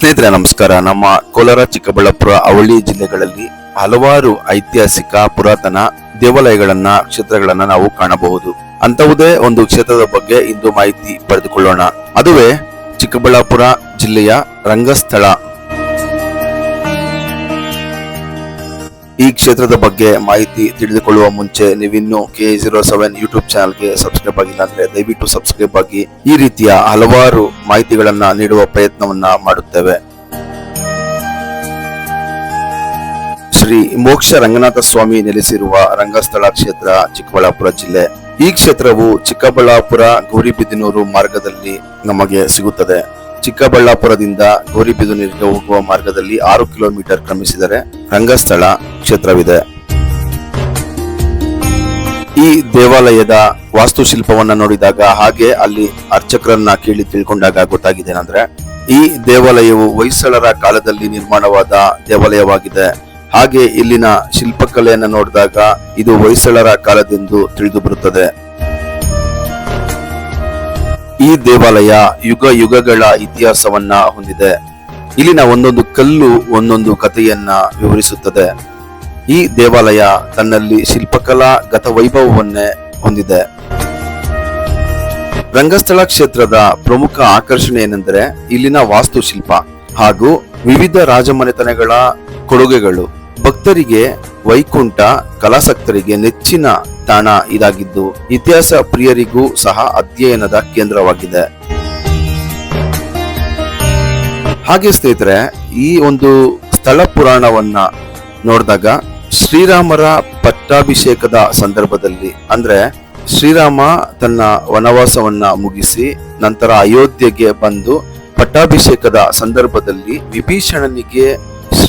ಸ್ನೇಹಿತರೆ, ನಮಸ್ಕಾರ. ನಮ್ಮ ಕೋಲಾರ, ಚಿಕ್ಕಬಳ್ಳಾಪುರ, ಅವಳಿ ಜಿಲ್ಲೆಗಳಲ್ಲಿ ಹಲವಾರು ಐತಿಹಾಸಿಕ ಪುರಾತನ ದೇವಾಲಯಗಳನ್ನ, ಕ್ಷೇತ್ರಗಳನ್ನ ನಾವು ಕಾಣಬಹುದು. ಅಂತಹುದೇ ಒಂದು ಕ್ಷೇತ್ರದ ಬಗ್ಗೆ ಇಂದು ಮಾಹಿತಿ ಪಡೆದುಕೊಳ್ಳೋಣ. ಅದುವೇ ಚಿಕ್ಕಬಳ್ಳಾಪುರ ಜಿಲ್ಲೆಯ ರಂಗಸ್ಥಳ. ಈ ಕ್ಷೇತ್ರದ ಬಗ್ಗೆ ಮಾಹಿತಿ ತಿಳಿದುಕೊಳ್ಳುವ ಮುಂಚೆ ನೀವಿನ್ನು ಕೆ ಜೀರೋ ಸೆವೆನ್ ಯೂಟ್ಯೂಬ್ ಚಾನಲ್ಗೆ ಸಬ್ಸ್ಕ್ರೈಬ್ ಆಗಿಲ್ಲ ಅಂದ್ರೆ ದಯವಿಟ್ಟು ಸಬ್ಸ್ಕ್ರೈಬ್ ಆಗಿ ಈ ರೀತಿಯ ಹಲವಾರು ಮಾಹಿತಿಗಳನ್ನ ನೀಡುವ ಪ್ರಯತ್ನವನ್ನ ಮಾಡುತ್ತೇವೆ. ಶ್ರೀ ಮೋಕ್ಷ ರಂಗನಾಥ ಸ್ವಾಮಿ ನೆಲೆಸಿರುವ ರಂಗಸ್ಥಳ ಕ್ಷೇತ್ರ ಚಿಕ್ಕಬಳ್ಳಾಪುರ ಜಿಲ್ಲೆ. ಈ ಕ್ಷೇತ್ರವು ಚಿಕ್ಕಬಳ್ಳಾಪುರ ಗೌರಿಬಿದನೂರು ಮಾರ್ಗದಲ್ಲಿ ನಮಗೆ ಸಿಗುತ್ತದೆ. ಚಿಕ್ಕಬಳ್ಳಾಪುರದಿಂದ ಗೌರಿಬಿದನೂರಿಗೆ ಹೋಗುವ ಮಾರ್ಗದಲ್ಲಿ ಆರು ಕಿಲೋಮೀಟರ್ ಕ್ರಮಿಸಿದರೆ ರಂಗಸ್ಥಳ ಕ್ಷೇತ್ರವಿದೆ. ಈ ದೇವಾಲಯದ ವಾಸ್ತುಶಿಲ್ಪವನ್ನು ನೋಡಿದಾಗ ಹಾಗೆ ಅಲ್ಲಿ ಅರ್ಚಕರನ್ನ ಕೇಳಿ ತಿಳ್ಕೊಂಡಾಗ ಗೊತ್ತಾಗಿದೆ ಏನಂದ್ರೆ, ಈ ದೇವಾಲಯವು ಹೊಯ್ಸಳರ ಕಾಲದಲ್ಲಿ ನಿರ್ಮಾಣವಾದ ದೇವಾಲಯವಾಗಿದೆ. ಹಾಗೆ ಇಲ್ಲಿನ ಶಿಲ್ಪಕಲೆಯನ್ನು ನೋಡಿದಾಗ ಇದು ಹೊಯ್ಸಳರ ಕಾಲದೆಂದು ತಿಳಿದು ಬರುತ್ತದೆ. ಈ ದೇವಾಲಯ ಯುಗ ಯುಗಗಳ ಇತಿಹಾಸವನ್ನ ಹೊಂದಿದೆ. ಇಲ್ಲಿನ ಒಂದೊಂದು ಕಲ್ಲು, ಒಂದೊಂದು ಕಥೆಯನ್ನ ವಿವರಿಸುತ್ತದೆ. ಈ ದೇವಾಲಯ ತನ್ನಲ್ಲಿ ಶಿಲ್ಪಕಲಾ ಗತವೈಭವವನ್ನೇ ಹೊಂದಿದೆ. ರಂಗಸ್ಥಳ ಕ್ಷೇತ್ರದ ಪ್ರಮುಖ ಆಕರ್ಷಣೆ ಏನೆಂದರೆ ಇಲ್ಲಿನ ವಾಸ್ತುಶಿಲ್ಪ ಹಾಗೂ ವಿವಿಧ ರಾಜಮನೆತನಗಳ ಕೊಡುಗೆಗಳು. ಭಕ್ತರಿಗೆ ವೈಕುಂಠ, ಕಲಾಸಕ್ತರಿಗೆ ನೆಚ್ಚಿನ ತಾಣ ಇದಾಗಿದ್ದು ಇತಿಹಾಸ ಪ್ರಿಯರಿಗೂ ಸಹ ಅಧ್ಯಯನದ ಕೇಂದ್ರವಾಗಿದೆ. ಹಾಗೆ ಸ್ನೇಹಿತರೆ, ಈ ಒಂದು ಸ್ಥಳ ಪುರಾಣವನ್ನ ನೋಡಿದಾಗ ಶ್ರೀರಾಮರ ಪಟ್ಟಾಭಿಷೇಕದ ಸಂದರ್ಭದಲ್ಲಿ, ಅಂದ್ರೆ ಶ್ರೀರಾಮ ತನ್ನ ವನವಾಸವನ್ನ ಮುಗಿಸಿ ನಂತರ ಅಯೋಧ್ಯೆಗೆ ಬಂದು ಪಟ್ಟಾಭಿಷೇಕದ ಸಂದರ್ಭದಲ್ಲಿ ವಿಭೀಷಣನಿಗೆ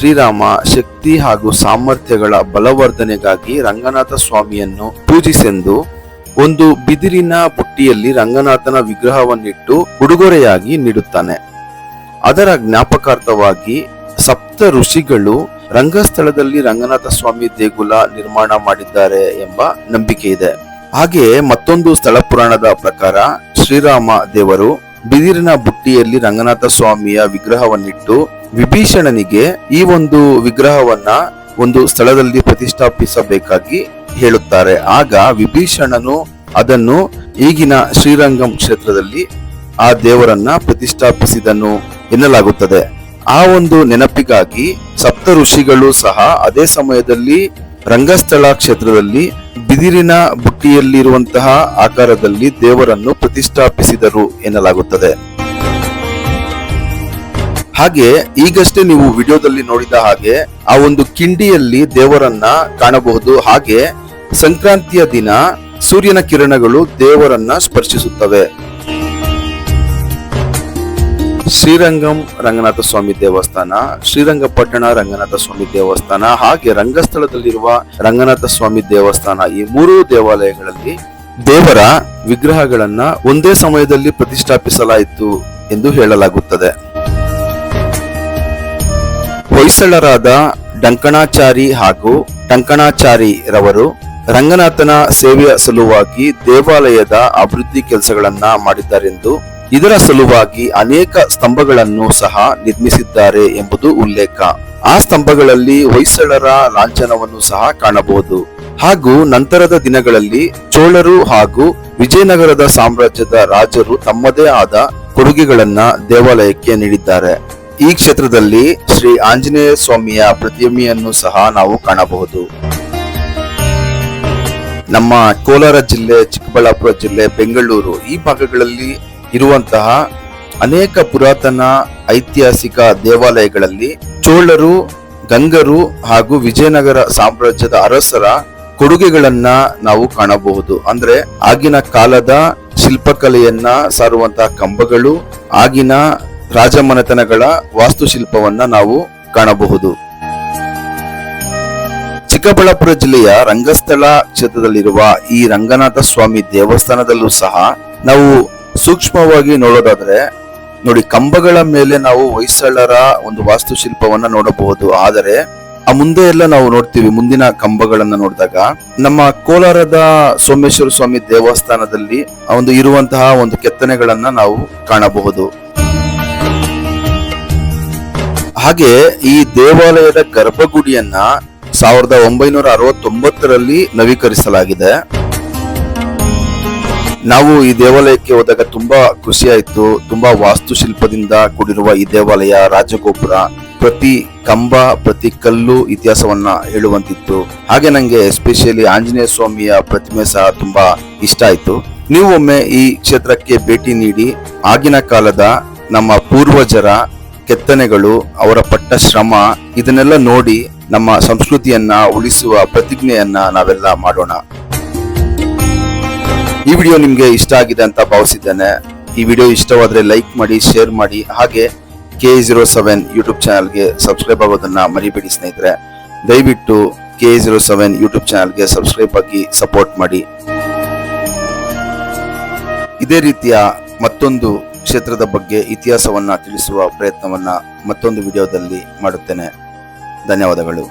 ಶ್ರೀರಾಮ ಶಕ್ತಿ ಹಾಗೂ ಸಾಮರ್ಥ್ಯಗಳ ಬಲವರ್ಧನೆಗಾಗಿ ರಂಗನಾಥ ಸ್ವಾಮಿಯನ್ನು ಪೂಜಿಸೆಂದು ಒಂದು ಬಿದಿರಿನ ಬುಟ್ಟಿಯಲ್ಲಿ ರಂಗನಾಥನ ವಿಗ್ರಹವನ್ನಿಟ್ಟು ಉಡುಗೊರೆಯಾಗಿ ನೀಡುತ್ತಾನೆ. ಅದರ ಜ್ಞಾಪಕಾರ್ಥವಾಗಿ ಸಪ್ತ ಋಷಿಗಳು ರಂಗಸ್ಥಳದಲ್ಲಿ ರಂಗನಾಥ ಸ್ವಾಮಿ ದೇಗುಲ ನಿರ್ಮಾಣ ಮಾಡಿದ್ದಾರೆ ಎಂಬ ನಂಬಿಕೆ ಇದೆ. ಹಾಗೆ ಮತ್ತೊಂದು ಸ್ಥಳ ಪುರಾಣದ ಪ್ರಕಾರ ಶ್ರೀರಾಮ ದೇವರು ಬಿದಿರಿನ ಬುಟ್ಟಿಯಲ್ಲಿ ರಂಗನಾಥ ಸ್ವಾಮಿಯ ವಿಗ್ರಹವನ್ನಿಟ್ಟು ವಿಭೀಷಣನಿಗೆ ಈ ಒಂದು ವಿಗ್ರಹವನ್ನ ಒಂದು ಸ್ಥಳದಲ್ಲಿ ಪ್ರತಿಷ್ಠಾಪಿಸಬೇಕಾಗಿ ಹೇಳುತ್ತಾರೆ. ಆಗ ವಿಭೀಷಣನು ಅದನ್ನು ಈಗಿನ ಶ್ರೀರಂಗಂ ಕ್ಷೇತ್ರದಲ್ಲಿ ಆ ದೇವರನ್ನ ಪ್ರತಿಷ್ಠಾಪಿಸಿದನು ಎನ್ನಲಾಗುತ್ತದೆ. ಆ ಒಂದು ನೆನಪಿಗಾಗಿ ಸಪ್ತ ಋಷಿಗಳು ಸಹ ಅದೇ ಸಮಯದಲ್ಲಿ ರಂಗಸ್ಥಳ ಕ್ಷೇತ್ರದಲ್ಲಿ ಬಿದಿರಿನ ಬುಟ್ಟಿಯಲ್ಲಿರುವಂತಹ ಆಕಾರದಲ್ಲಿ ದೇವರನ್ನು ಪ್ರತಿಷ್ಠಾಪಿಸಿದರು ಎನ್ನಲಾಗುತ್ತದೆ. ಹಾಗೆ ಈಗಷ್ಟೇ ನೀವು ವಿಡಿಯೋದಲ್ಲಿ ನೋಡಿದ ಹಾಗೆ ಆ ಒಂದು ಕಿಂಡಿಯಲ್ಲಿ ದೇವರನ್ನ ಕಾಣಬಹುದು. ಹಾಗೆ ಸಂಕ್ರಾಂತಿಯ ದಿನ ಸೂರ್ಯನ ಕಿರಣಗಳು ದೇವರನ್ನ ಸ್ಪರ್ಶಿಸುತ್ತವೆ. ಶ್ರೀರಂಗಂ ರಂಗನಾಥ ಸ್ವಾಮಿ ದೇವಸ್ಥಾನ, ಶ್ರೀರಂಗಪಟ್ಟಣ ರಂಗನಾಥ ಸ್ವಾಮಿ ದೇವಸ್ಥಾನ, ಹಾಗೆ ರಂಗಸ್ಥಳದಲ್ಲಿರುವ ರಂಗನಾಥ ಸ್ವಾಮಿ ದೇವಸ್ಥಾನ ಈ ಮೂರು ದೇವಾಲಯಗಳಲ್ಲಿ ದೇವರ ವಿಗ್ರಹಗಳನ್ನ ಒಂದೇ ಸಮಯದಲ್ಲಿ ಪ್ರತಿಷ್ಠಾಪಿಸಲಾಯಿತು ಎಂದು ಹೇಳಲಾಗುತ್ತದೆ. ಹೊಯ್ಸಳರಾದ ಡಂಕಣಾಚಾರಿ ಹಾಗೂ ಟಂಕಣಾಚಾರಿ ರವರು ರಂಗನಾಥನ ಸೇವೆಯ ಸಲುವಾಗಿ ದೇವಾಲಯದ ಅಭಿವೃದ್ಧಿ ಕೆಲಸಗಳನ್ನ ಮಾಡಿದ್ದಾರೆಂದು ಇದರ ಸಲುವಾಗಿ ಅನೇಕ ಸ್ತಂಭಗಳನ್ನು ಸಹ ನಿರ್ಮಿಸಿದ್ದಾರೆ ಎಂಬುದು ಉಲ್ಲೇಖ. ಆ ಸ್ತಂಭಗಳಲ್ಲಿ ಹೊಯ್ಸಳರ ಲಾಂಛನವನ್ನು ಸಹ ಕಾಣಬಹುದು. ಹಾಗೂ ನಂತರದ ದಿನಗಳಲ್ಲಿ ಚೋಳರು ಹಾಗೂ ವಿಜಯನಗರದ ಸಾಮ್ರಾಜ್ಯದ ರಾಜರು ತಮ್ಮದೇ ಆದ ಕೊಡುಗೆಗಳನ್ನ ದೇವಾಲಯಕ್ಕೆ ನೀಡಿದ್ದಾರೆ. ಈ ಕ್ಷೇತ್ರದಲ್ಲಿ ಶ್ರೀ ಆಂಜನೇಯ ಸ್ವಾಮಿಯ ಪ್ರತಿಮೆಯನ್ನು ಸಹ ನಾವು ಕಾಣಬಹುದು. ನಮ್ಮ ಕೋಲಾರ ಜಿಲ್ಲೆ, ಚಿಕ್ಕಬಳ್ಳಾಪುರ ಜಿಲ್ಲೆ, ಬೆಂಗಳೂರು ಈ ಭಾಗಗಳಲ್ಲಿ ಇರುವಂತಹ ಅನೇಕ ಪುರಾತನ ಐತಿಹಾಸಿಕ ದೇವಾಲಯಗಳಲ್ಲಿ ಚೋಳರು, ಗಂಗರು ಹಾಗೂ ವಿಜಯನಗರ ಸಾಮ್ರಾಜ್ಯದ ಅರಸರ ಕೊಡುಗೆಗಳನ್ನ ನಾವು ಕಾಣಬಹುದು. ಅಂದ್ರೆ ಆಗಿನ ಕಾಲದ ಶಿಲ್ಪಕಲೆಯನ್ನ ಸಾರುವಂತಹ ಕಂಬಗಳು, ಆಗಿನ ರಾಜಮನೆತನಗಳ ವಾಸ್ತುಶಿಲ್ಪವನ್ನ ನಾವು ಕಾಣಬಹುದು. ಚಿಕ್ಕಬಳ್ಳಾಪುರ ಜಿಲ್ಲೆಯ ರಂಗಸ್ಥಳ ಕ್ಷೇತ್ರದಲ್ಲಿರುವ ಈ ರಂಗನಾಥ ಸ್ವಾಮಿ ದೇವಸ್ಥಾನದಲ್ಲೂ ಸಹ ನಾವು ಸೂಕ್ಷ್ಮವಾಗಿ ನೋಡೋದಾದ್ರೆ ನೋಡಿ ಕಂಬಗಳ ಮೇಲೆ ನಾವು ಹೊಯ್ಸಳರ ಒಂದು ವಾಸ್ತುಶಿಲ್ಪವನ್ನ ನೋಡಬಹುದು. ಆದರೆ ಆ ಮುಂದೆ ಎಲ್ಲ ನಾವು ನೋಡ್ತೀವಿ ಮುಂದಿನ ಕಂಬಗಳನ್ನ ನೋಡಿದಾಗ. ನಮ್ಮ ಕೋಲಾರದ ಸೋಮೇಶ್ವರ ಸ್ವಾಮಿ ದೇವಸ್ಥಾನದಲ್ಲಿ ಒಂದು ಇರುವಂತಹ ಒಂದು ಕೆತ್ತನೆಗಳನ್ನ ನಾವು ಕಾಣಬಹುದು. ಹಾಗೆ ಈ ದೇವಾಲಯದ ಗರ್ಭಗುಡಿಯನ್ನ ಸಾವಿರದ ಒಂಬೈನೂರ ಅರವತ್ತೊಂಬತ್ತರಲ್ಲಿ ನವೀಕರಿಸಲಾಗಿದೆ. ನಾವು ಈ ದೇವಾಲಯಕ್ಕೆ ಹೋದಾಗ ತುಂಬಾ ಖುಷಿಯಾಯಿತು. ತುಂಬಾ ವಾಸ್ತುಶಿಲ್ಪದಿಂದ ಕೂಡಿರುವ ಈ ದೇವಾಲಯ, ರಾಜಗೋಪುರ, ಪ್ರತಿ ಕಂಬ, ಪ್ರತಿ ಕಲ್ಲು ಇತಿಹಾಸವನ್ನ ಹೇಳುವಂತಿತ್ತು. ಹಾಗೆ ನಂಗೆ ಎಸ್ಪೆಷಲಿ ಆಂಜನೇಯ ಸ್ವಾಮಿಯ ಪ್ರತಿಮೆ ಸಹ ತುಂಬಾ ಇಷ್ಟ ಆಯ್ತು. ನೀವು ಒಮ್ಮೆ ಈ ಕ್ಷೇತ್ರಕ್ಕೆ ಭೇಟಿ ನೀಡಿ, ಆಗಿನ ಕಾಲದ ನಮ್ಮ ಪೂರ್ವಜರ ಕೆತ್ತನೆಗಳು, ಅವರ ಪಟ್ಟ ಶ್ರಮ, ಇದನ್ನೆಲ್ಲ ನೋಡಿ ನಮ್ಮ ಸಂಸ್ಕೃತಿಯನ್ನ ಉಳಿಸುವ ಪ್ರತಿಜ್ಞೆಯನ್ನ ನಾವೆಲ್ಲ ಮಾಡೋಣ. ಈ ವಿಡಿಯೋ ನಿಮಗೆ ಇಷ್ಟ ಆಗಿದೆ ಅಂತ ಭಾವಿಸಿದ್ದೇನೆ. ಈ ವಿಡಿಯೋ ಇಷ್ಟವಾದರೆ ಲೈಕ್ ಮಾಡಿ, ಶೇರ್ ಮಾಡಿ, ಹಾಗೆ ಕೆ ಜೀರೋ ಸೆವೆನ್ ಯೂಟ್ಯೂಬ್ ಚಾನಲ್ಗೆ ಸಬ್ಸ್ಕ್ರೈಬ್ ಆಗೋದನ್ನ ಮರಿಬೇಡಿ ಸ್ನೇಹಿತರೆ. ದಯವಿಟ್ಟು ಕೆ ಜೀರೋ ಸೆವೆನ್ ಯೂಟ್ಯೂಬ್ ಚಾನಲ್ಗೆ ಸಬ್ಸ್ಕ್ರೈಬ್ ಆಗಿ ಸಪೋರ್ಟ್ ಮಾಡಿ. ಇದೇ ರೀತಿಯ ಮತ್ತೊಂದು ಕ್ಷೇತ್ರದ ಬಗ್ಗೆ ಇತಿಹಾಸವನ್ನು ತಿಳಿಸುವ ಪ್ರಯತ್ನವನ್ನು ಮತ್ತೊಂದು ವಿಡಿಯೋದಲ್ಲಿ ಮಾಡುತ್ತೇನೆ. ಧನ್ಯವಾದಗಳು.